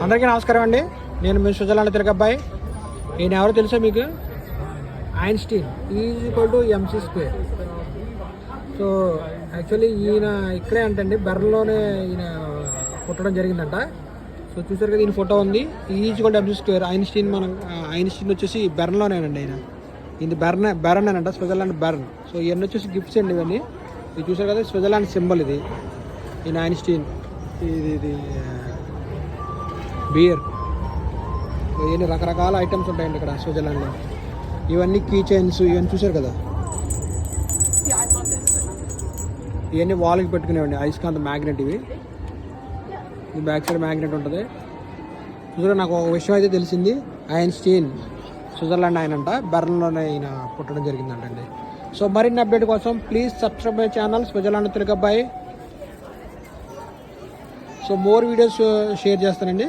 అందరికీ నమస్కారం అండి. నేను మీ స్విజర్లాండ్ తిరగబ్బాయి ఈయన ఎవరో తెలుసా మీకు? Einstein is equal to MC square. So actually ఈయన ఇక్కడే అంటండి బెర్న్లోనే ఈయన పుట్టడం జరిగిందంట. సో చూసారు కదా ఈయన ఫోటో ఉంది. Is equal to MC square. Einstein మనం ఐన్స్టీన్ వచ్చేసి బెర్న్లోనేనండి ఆయన ఇది బెర్న్ బెర్న్ అంట స్విట్జర్లాండ్ బెర్న్. సో ఇవన్నీ వచ్చేసి గిఫ్ట్స్ అండి ఇవన్నీ. ఇది చూసారు కదా స్విట్జర్లాండ్ సింబల్ ఇది. ఈయన ఐన్స్టీన్. ఇది ఇది బియర్ ఇవన్నీ రకరకాల ఐటమ్స్ ఉంటాయండి ఇక్కడ స్విట్జర్లాండ్లో? ఇవన్నీ కీ చైన్స్ ఇవన్నీ చూసారు కదా? ఇవన్నీ వాల్కి పెట్టుకునేవండి అయస్కాంత మ్యాగ్నెట్ ఇవి. ఈ బ్యాక్ సైడ్ మ్యాగ్నెట్ ఉంటుంది. చూసారా నాకు ఒక విషయం అయితే తెలిసింది. ఐన్స్టీన్ స్విట్జర్లాండ్ ఆయన అంట బెర్న్లోనే ఈయన పుట్టడం జరిగిందంటండి. సో మరిన్ని అప్డేట్ కోసం please subscribe my channel Switzerland తిరుగబ్బాయి so more videos share చేస్తానండి.